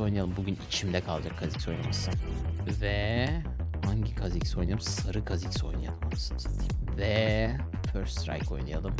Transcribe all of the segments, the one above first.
Oynayalım. Bugün içimde kalacak Kha'Zix oynaması. Ve hangi Kha'Zix oynayalım? Sarı Kha'Zix oynayalım. Ve First Strike oynayalım.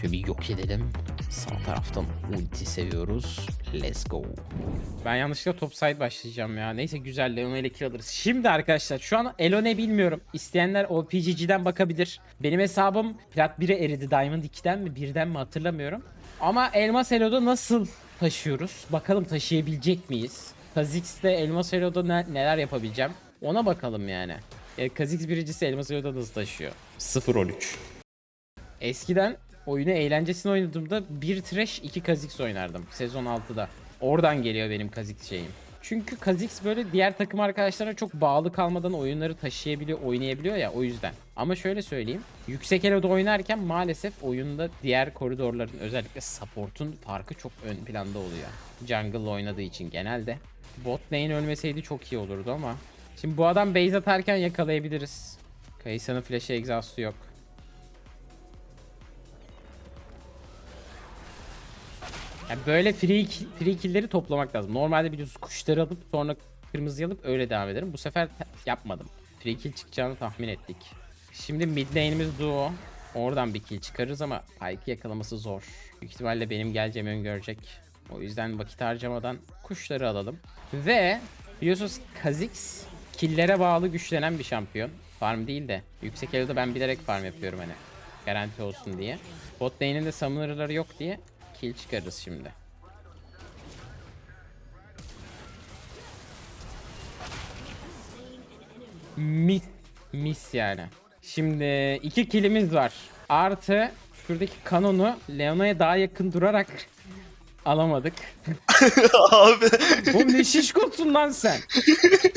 Şöyle bir yok edelim. Sağ taraftan ulti seviyoruz. Let's go. Ben yanlışlıkla top side başlayacağım ya. Neyse güzel Leona ile kill alırız. Şimdi arkadaşlar şu an Elo ne bilmiyorum. İsteyenler OPGG'den bakabilir. Benim hesabım Plat 1'e eridi. Diamond 2'den mi 1'den mi hatırlamıyorum. Ama Elmas Elo'da nasıl taşıyoruz? Bakalım taşıyabilecek miyiz? Kha'Zix'te Elmas Elo'da ne- neler yapabileceğim? Ona bakalım yani. E, Kha'Zix birincisi Elmas Elo'da nasıl taşıyor? 0-13. Eskiden oyunu eğlencesini oynadığımda bir trash iki Kha'Zix oynardım sezon 6'da. Oradan geliyor benim Kha'Zix şeyim. Çünkü Kha'Zix böyle diğer takım arkadaşlarına çok bağlı kalmadan oyunları taşıyabiliyor, oynayabiliyor ya o yüzden. Ama şöyle söyleyeyim. Yüksek elo'da oynarken maalesef oyunda diğer koridorların özellikle support'un farkı çok ön planda oluyor. Jungle oynadığı için genelde. Bot lane ölmeseydi çok iyi olurdu ama. Şimdi bu adam base atarken yakalayabiliriz. Kayısa'nın flash'ı exhaust'u yok. Yani böyle free, free kill'leri toplamak lazım. Normalde biliyorsunuz kuşları alıp sonra kırmızı alıp öyle devam ederim. Bu sefer yapmadım. Free kill çıkacağını tahmin ettik. Şimdi mid lane'imiz duo. Oradan bir kill çıkarırız ama Pyke'ı yakalaması zor. Büyük ihtimalle benim geleceğimi öngörecek. O yüzden vakit harcamadan kuşları alalım. Ve biliyorsunuz Kha'Zix killere bağlı güçlenen bir şampiyon. Farm değil de yüksek elo'da ben bilerek farm yapıyorum hani. Garanti olsun diye. Bot lane'in de summoner'ları yok diye kill çıkarırız şimdi. Mis, mis yani. Şimdi iki killimiz var. Artı şuradaki kanonu Leona'ya daha yakın durarak alamadık. Abi. Bu ne şişkosun lan sen?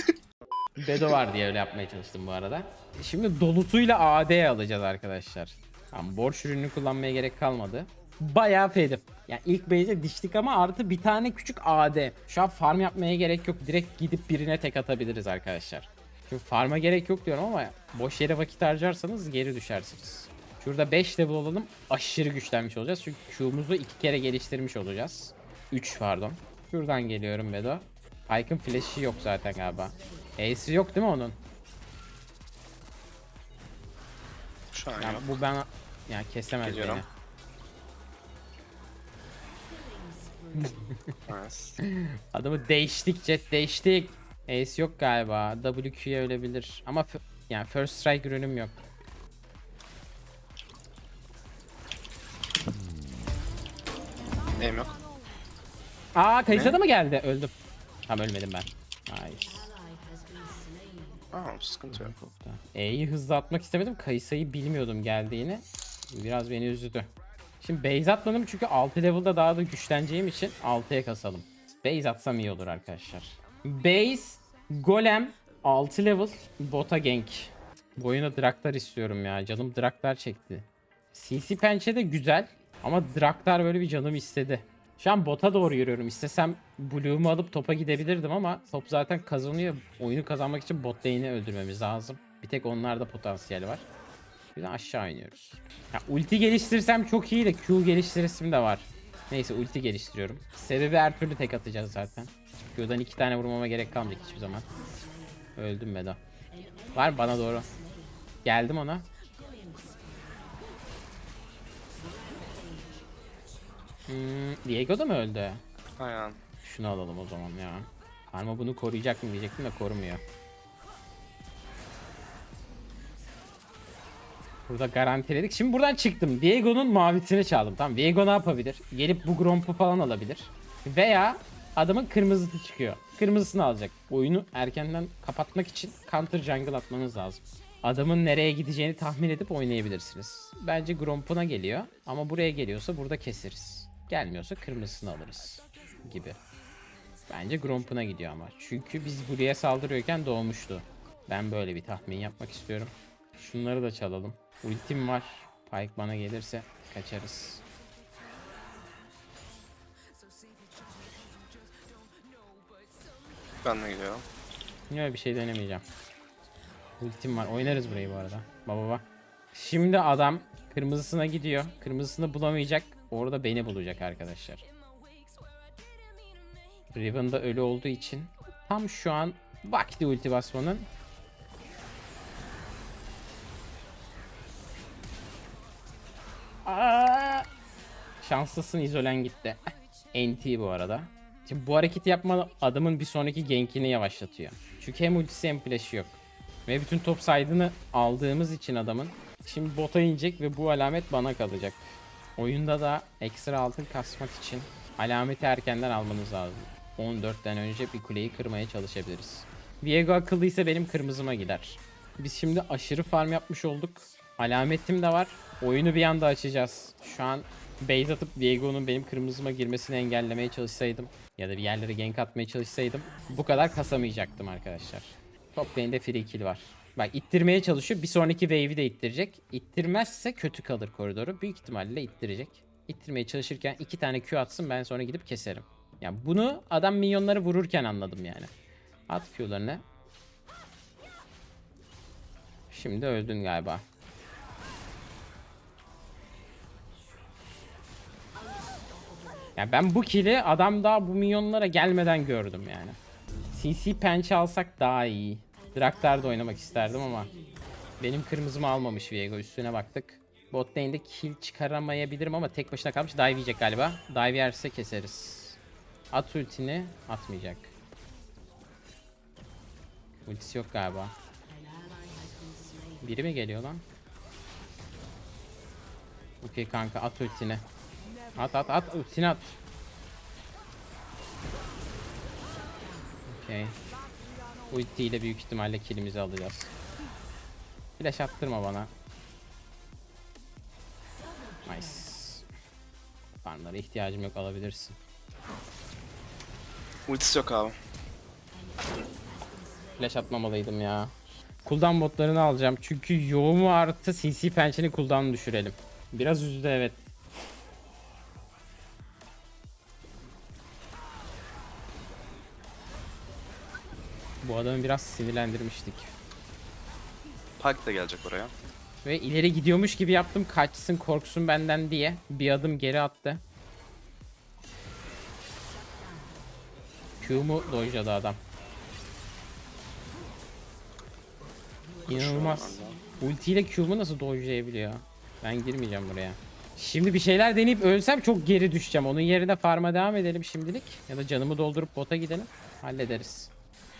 Bedo var diye öyle yapmaya çalıştım bu arada. Şimdi dolutuyla AD alacağız arkadaşlar. Tamam borç ürünü kullanmaya gerek kalmadı. Bayağı fedim. Yani ilk base'e diştik ama artı bir tane küçük AD. Şu an farm yapmaya gerek yok. Direkt gidip birine tek atabiliriz arkadaşlar. Şimdi farm'a gerek yok diyorum ama boş yere vakit harcarsanız geri düşersiniz. Şurada 5 level olalım. Aşırı güçlenmiş olacağız. Çünkü Q'muzu iki kere geliştirmiş olacağız. 3 pardon. Şuradan geliyorum Bedo. Pike'ın flash'i yok zaten galiba. Ace'i yok değil mi onun? Şu an Ya yok. bu ben ya kesemez Geliyorum. beni. Adamı değiştik jet değiştik. Ace yok galiba. WQ'ye ölebilir. Ama yani first strike ürünüm yok. Aim yok. Aa Kayısa da mı geldi? Öldüm. Tamam ölmedim ben. Nice. Aa sıkıntı yok. E'yi hızlı atmak istemedim. Kayısayı bilmiyordum geldiğini. Biraz beni üzdü. Şimdi base atmadım çünkü 6 level'da daha da güçleneceğim için 6'ya kasalım. Base atsam iyi olur arkadaşlar. Base, golem, 6 level, bota gank. Bu oyuna draktar istiyorum ya. Canım draktar çekti. CC pençe de güzel ama draktar böyle bir canım istedi. Şu an bota doğru yürüyorum. İstesem Blue'umu alıp topa gidebilirdim ama top zaten kazanıyor. Oyunu kazanmak için bot lane'i öldürmemiz lazım. Bir tek onlarda potansiyel var. De aşağı iniyoruz. Ya ulti geliştirsem çok iyi de Q geliştiresim de var. Neyse ulti geliştiriyorum. Sebebi her türlü tek atacağız zaten. Q'dan iki tane vurmama gerek kalmayacak hiçbir zaman. Öldüm Bedo. Var bana doğru. Geldim ona. Hmm, Diego da mı öldü? Aynen. Şunu alalım o zaman ya. Karma bunu koruyacak mı diyecektim de korumuyor. Burada garantiledik. Şimdi buradan çıktım. Diego'nun mavisini çaldım. Tamam Diego ne yapabilir? Gelip bu Gromp'u falan alabilir. Veya adamın kırmızısı çıkıyor. Kırmızısını alacak. Oyunu erkenden kapatmak için counter jungle atmanız lazım. Adamın nereye gideceğini tahmin edip oynayabilirsiniz. Bence Gromp'una geliyor. Ama buraya geliyorsa burada keseriz. Gelmiyorsa kırmızısını alırız. Gibi. Bence Gromp'una gidiyor ama. Çünkü biz buraya saldırıyorken doğmuştu. Ben böyle bir tahmin yapmak istiyorum. Şunları da çalalım. Ultim var. Pike bana gelirse kaçarız. Ben de gidiyorum. Yok bir şey denemeyeceğim. Ultim var. Oynarız burayı bu arada. Baba bak. Şimdi adam kırmızısına gidiyor. Kırmızısını bulamayacak. Orada beni bulacak arkadaşlar. Riven da ölü olduğu için tam şu an vakti ulti basmanın. Şanslısın izolen gitti. NT bu arada. Şimdi bu hareketi yapma adamın bir sonraki gankini yavaşlatıyor. Çünkü hem ultisi hem flash'ı yok. Ve bütün top side'ını aldığımız için adamın şimdi bota inecek ve bu alamet bana kalacak. Oyunda da ekstra altın kasmak için alameti erkenden almanız lazım. 14'ten önce bir kuleyi kırmaya çalışabiliriz. Viego akıllıysa benim kırmızıma gider. Biz şimdi aşırı farm yapmış olduk. Alametim de var. Oyunu bir anda açacağız. Şu an base atıp Viego'nun benim kırmızıma girmesini engellemeye çalışsaydım ya da bir yerlere gank atmaya çalışsaydım bu kadar kasamayacaktım arkadaşlar. Top lane'de free kill var. Bak ittirmeye çalışıyor. Bir sonraki wave'i de ittirecek. İttirmezse kötü kalır koridoru. Büyük ihtimalle ittirecek. İttirmeye çalışırken iki tane Q atsın ben sonra gidip keserim. Yani bunu adam minyonları vururken anladım yani. At Q'larını. Şimdi öldün galiba. Ya ben bu kill'i adam daha bu minyonlara gelmeden gördüm yani. CC pençe alsak daha iyi. Draktar'da oynamak isterdim ama benim kırmızımı almamış Viego üstüne baktık. Bot lane'de kill çıkaramayabilirim ama tek başına kalmış. Dive yiyecek galiba. Dive yerse keseriz. At ultini atmayacak. Ultisi yok galiba. Biri mi geliyor lan? Okey kanka at ultini. At at at ultini at. Okey. Ulti ile büyük ihtimalle killimizi alacağız. Flash attırma bana. Nice. Farmlara ihtiyacım yok alabilirsin. Ultisi yok abi. Flash atmamalıydım ya. Cooldown botlarını alacağım. Çünkü yoğumu artı CC pençeni cooldown'u düşürelim. Biraz üzdü evet. Bu adamı biraz sinirlendirmiştik. Pike de gelecek oraya. Ve ileri gidiyormuş gibi yaptım kaçsın korksun benden diye. Bir adım geri attı. Q'mu dojladı adam. İnanılmaz. Ultiyle Q'mu nasıl dojlayabiliyor? Ben girmeyeceğim buraya. Şimdi bir şeyler deneyip ölsem çok geri düşeceğim. Onun yerine farma devam edelim şimdilik. Ya da canımı doldurup bota gidelim. Hallederiz.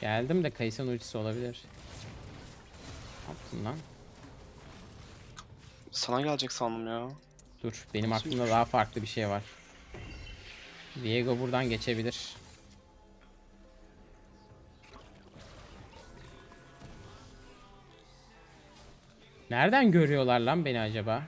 Geldim de Kayısı'nın ultisi olabilir. Ne yaptın lan? Sana gelecek sandım ya. Dur benim Nasıl aklımda daha farklı bir şey var. Diego buradan geçebilir. Nereden görüyorlar lan beni acaba?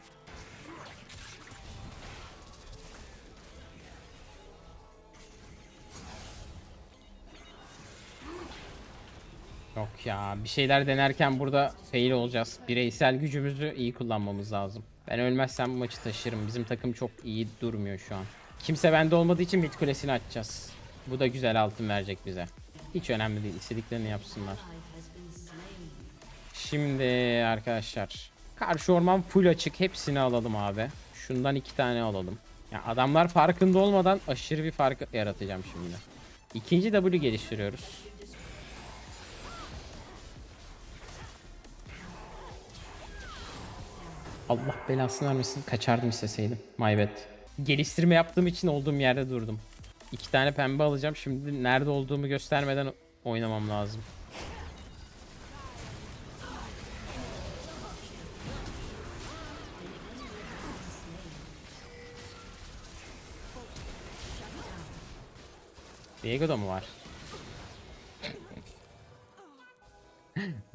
Yok ya bir şeyler denerken burada fail olacağız. Bireysel gücümüzü iyi kullanmamız lazım. Ben ölmezsem bu maçı taşırım. Bizim takım çok iyi durmuyor şu an. Kimse bende olmadığı için mid kulesini açacağız. Bu da güzel altın verecek bize. Hiç önemli değil. İstediklerini yapsınlar. Şimdi arkadaşlar. Karşı orman full açık. Hepsini alalım abi. Şundan iki tane alalım. Ya adamlar farkında olmadan aşırı bir fark yaratacağım şimdi. İkinci W geliştiriyoruz. Allah belasını vermesin. Kaçardım isteseydim. My bad. Geliştirme yaptığım için olduğum yerde durdum. İki tane pembe alacağım. Şimdi nerede olduğumu göstermeden oynamam lazım. Diego'da mı var?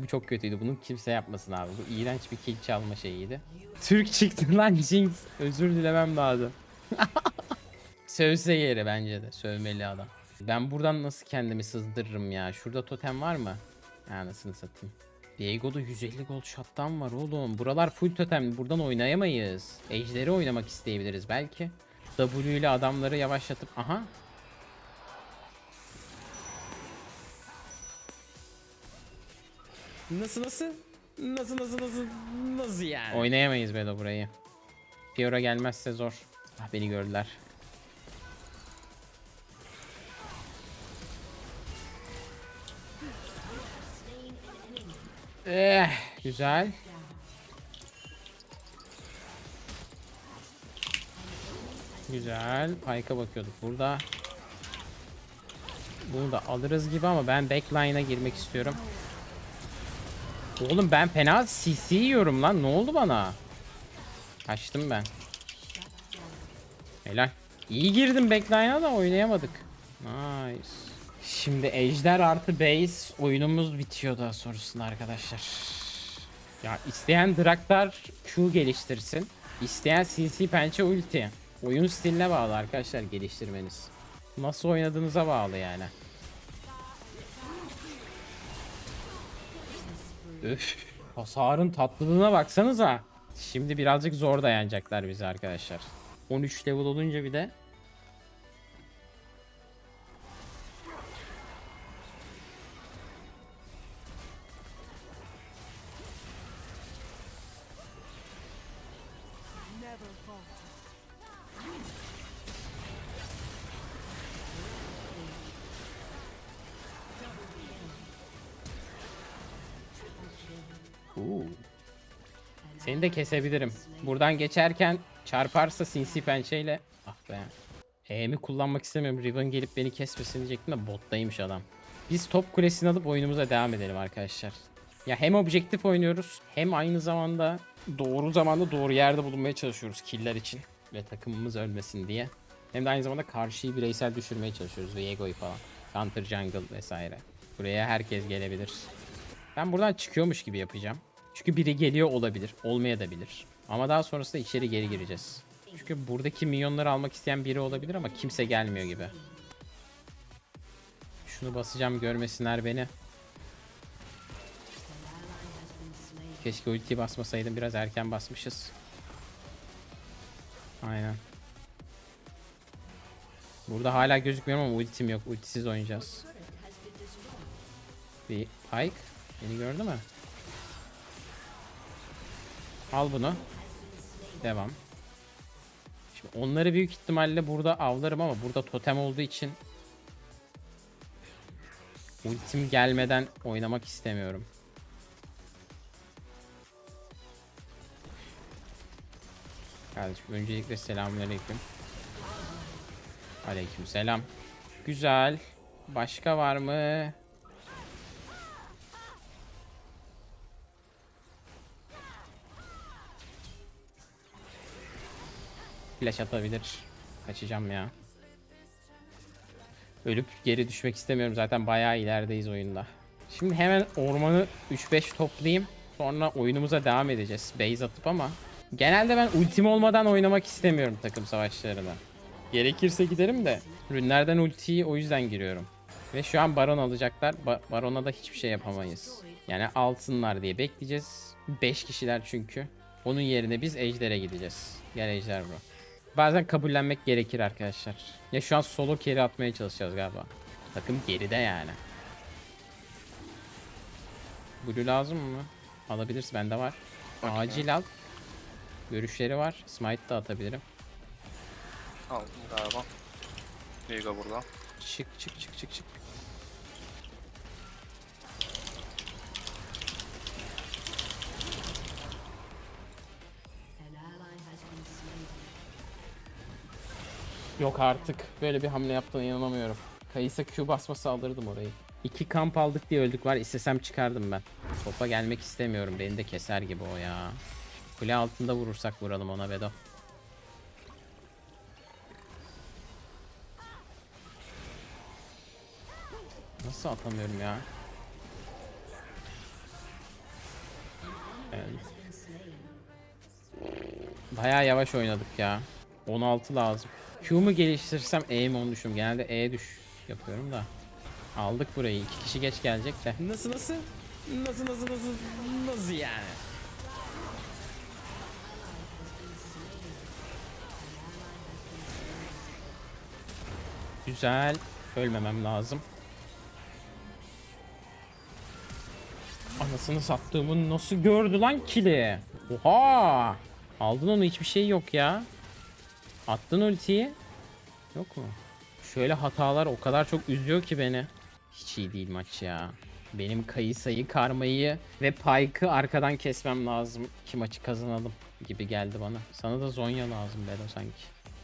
Bu çok kötüydü. Bunu kimse yapmasın abi. Bu iğrenç bir kill çalma şeyiydi. Türk çıktı lan Jinx. Özür dilemem lazım. Sövse yeri bence de. Sövmeli adam. Ben buradan nasıl kendimi sızdırırım ya? Şurada totem var mı? Anasını satayım. Diego'da 150 gol shot'tan var oğlum. Buralar full totem. Buradan oynayamayız. Ejder'i oynamak isteyebiliriz belki. W ile adamları yavaşlatıp... Aha. Nasıl nasıl? Nasıl nasıl nasıl nasıl yani? Oynayamayız Bedo burayı. Fiora gelmezse zor. Ah beni gördüler. Eh, güzel. Güzel. Pike'a bakıyorduk burada. Bunu da alırız gibi ama ben backline'a girmek istiyorum. Oğlum ben fena CC yiyorum lan. Ne oldu bana? Kaçtım ben. Helal. İyi girdim backline'a da oynayamadık. Nice. Şimdi ejder artı base oyunumuz bitiyor daha sonrasında arkadaşlar. Ya isteyen Draktar Q geliştirsin. İsteyen CC pençe ulti. Oyun stiline bağlı arkadaşlar geliştirmeniz. Nasıl oynadığınıza bağlı yani. Öf. Hasarın tatlılığına baksanıza. Şimdi birazcık zor dayanacaklar bize arkadaşlar. 13 level olunca bir de de kesebilirim. Buradan geçerken çarparsa sinsi pençeyle. Ah be. E'mi kullanmak istemiyorum. Riven gelip beni kesmesin diyecektim de bottaymış adam. Biz top kulesini alıp oyunumuza devam edelim arkadaşlar. Ya hem objektif oynuyoruz hem aynı zamanda doğru zamanda doğru yerde bulunmaya çalışıyoruz killer için. Ve takımımız ölmesin diye. Hem de aynı zamanda karşıyı bireysel düşürmeye çalışıyoruz. Viego'yu falan. Counter jungle vesaire. Buraya herkes gelebilir. Ben buradan çıkıyormuş gibi yapacağım. Çünkü biri geliyor olabilir. Olmayabilir. Ama daha sonrasında içeri geri gireceğiz. Çünkü buradaki minyonları almak isteyen biri olabilir ama kimse gelmiyor gibi. Şunu basacağım görmesinler beni. Keşke ulti basmasaydım. Biraz erken basmışız. Aynen. Burada hala gözükmüyorum ama ultim yok. Ultisiz oynayacağız. Bir Pike. Beni gördü mü? Al bunu. Devam. Şimdi onları büyük ihtimalle burada avlarım ama burada totem olduğu için ultim gelmeden oynamak istemiyorum. Kardeşim öncelikle selamünaleyküm. Aleyküm selam. Güzel. Başka var mı? Flash atabilir. Kaçacağım ya. Ölüp geri düşmek istemiyorum. Zaten bayağı ilerideyiz oyunda. Şimdi hemen ormanı 3-5 toplayayım. Sonra oyunumuza devam edeceğiz. Base atıp ama. Genelde ben ultim olmadan oynamak istemiyorum takım savaşlarını. Gerekirse giderim de. Rünlerden ultiyi o yüzden giriyorum. Ve şu an baron alacaklar. Ba- barona da hiçbir şey yapamayız. Yani alsınlar diye bekleyeceğiz. 5 kişiler çünkü. Onun yerine biz ejder'e gideceğiz. Gel ejder bro. Bazen kabullenmek gerekir arkadaşlar. Ya şu an solo carry atmaya çalışacağız galiba. Takım geride yani. Blue lazım mı? Alabiliriz bende var. Acil al. Görüşleri var. Smite da atabilirim. Aldım galiba. Viego burada. Çık çık çık çık çık. Yok artık. Böyle bir hamle yaptığına inanamıyorum. Kayısa Q basması alırdım orayı. İki kamp aldık diye öldük var. İstesem çıkardım ben. Topa gelmek istemiyorum. Beni de keser gibi o ya. Kule altında vurursak vuralım ona Vedo. Nasıl atamıyorum ya? Evet. Bayağı yavaş oynadık ya. 16 lazım. Q'mu geliştirsem E mi onu düşünüyorum. Genelde E düş yapıyorum da. Aldık burayı. İki kişi geç gelecek de. Nasıl nasıl? Nasıl nasıl nasıl? Nasıl yani? Güzel. Ölmemem lazım. Anasını sattığımı nasıl gördü lan kili? Oha! Aldın onu hiçbir şey yok ya. Attın ultiyi. Yok mu? Şöyle hatalar o kadar çok üzüyor ki beni. Hiç iyi değil maç ya. Benim Kayısa'yı, Karma'yı ve Pike'ı arkadan kesmem lazım ki maçı kazanalım gibi geldi bana. Sana da Zonya lazım Bedo sanki.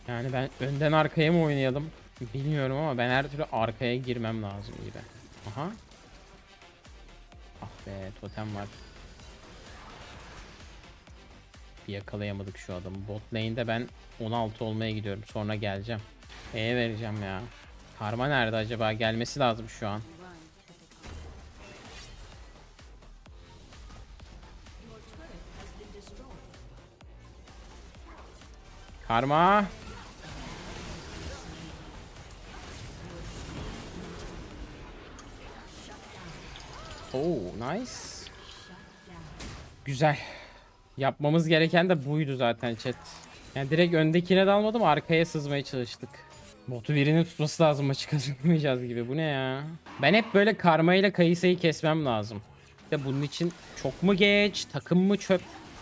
Yani ben önden arkaya mı oynayalım bilmiyorum ama ben her türlü arkaya girmem lazım gibi. Aha. Ah be totem var. Yakalayamadık şu adamı. Bot lane'de ben 16 olmaya gidiyorum. Sonra geleceğim. E vereceğim ya. Karma nerede acaba? Gelmesi lazım şu an. Karma. Oh, nice. Güzel. Yapmamız gereken de buydu zaten chat. Yani direkt öndekine dalmadım arkaya sızmaya çalıştık. Botu birinin tutması lazım maçı kazanamayacağız gibi. Bu ne ya? Ben hep böyle karma ile kayısayı kesmem lazım. De bunun için çok mu geç, takım mı çöp?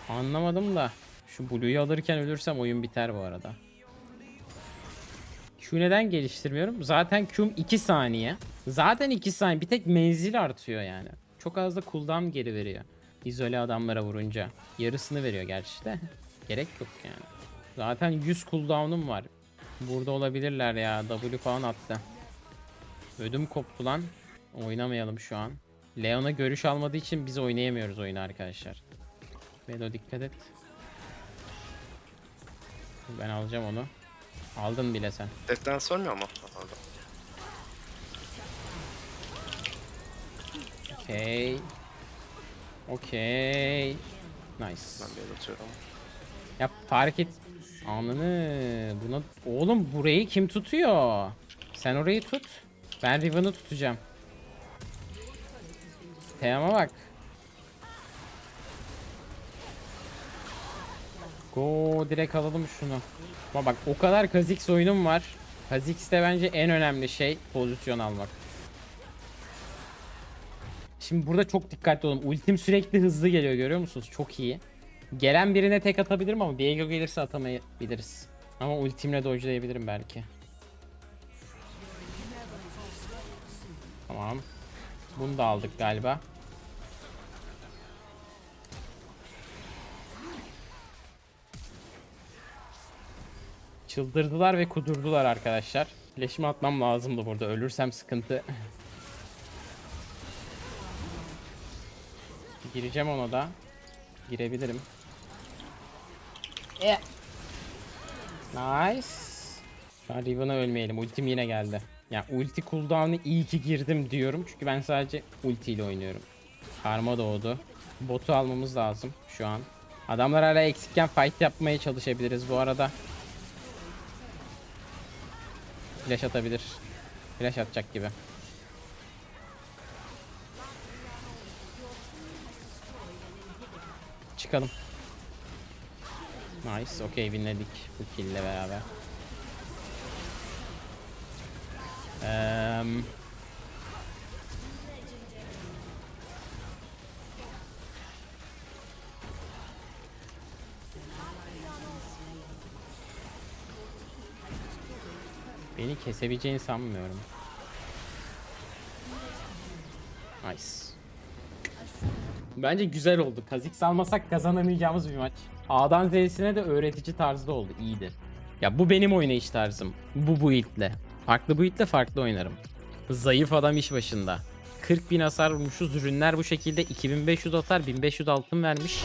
Anlamadım da. Şu Blue'yu alırken ölürsem oyun biter bu arada. Q neden geliştirmiyorum? Zaten Q'm 2 saniye. Zaten 2 saniye. Bir tek menzil artıyor yani. Çok az da cooldown geri veriyor. İzole adamlara vurunca. Yarısını veriyor gerçi de. Gerek yok yani. Zaten 100 cooldown'um var. Burada olabilirler ya. W falan attı. Ödüm koptu lan. Oynamayalım şu an. Leon'a görüş almadığı için biz oynayamıyoruz oyunu arkadaşlar. Velo dikkat et. Ben alacağım onu. Aldın bile sen. Detten sormuyor mu? Pardon. Okey. Okey. Nice. Ben bir atıyorum. Ya fark et. Ananı. Buna... Oğlum burayı kim tutuyor? Sen orayı tut. Ben Riven'ı tutacağım. Teyama bak. Go direkt alalım şunu. Ama bak o kadar Kha'Zix oyunum var. Kha'Zix'te bence en önemli şey pozisyon almak. Şimdi burada çok dikkatli olun. Ultim sürekli hızlı geliyor görüyor musunuz? Çok iyi. Gelen birine tek atabilirim ama Diego gelirse atamayabiliriz. Ama ultimle dodge'layabilirim belki. Tamam. Bunu da aldık galiba. Çıldırdılar ve kudurdular arkadaşlar. Flash'imi atmam lazımdı burada. Ölürsem sıkıntı. Gireceğim ona da. Girebilirim. Yeah. Nice. An Riven'a ölmeyelim. Ultim yine geldi. Ya ulti cooldown'ı iyi ki girdim diyorum. Çünkü ben sadece ulti ile oynuyorum. Karma doğdu. Botu almamız lazım şu an. Adamlar hala eksikken fight yapmaya çalışabiliriz bu arada. Flash atabilir. Flash atacak gibi. Çıkalım. Nice. Okey winledik bu kill ile beraber. Eee... Beni kesebileceğini sanmıyorum. Nice. Bence güzel oldu. Kazik almasak kazanamayacağımız bir maç. A'dan Z'sine de öğretici tarzda oldu. İyiydi. Ya bu benim oynayış tarzım. Bu build'le. Farklı build'le farklı oynarım. Zayıf adam iş başında. 40 bin hasar vurmuşuz. Ürünler bu şekilde 2500 atar 1500 altın vermiş.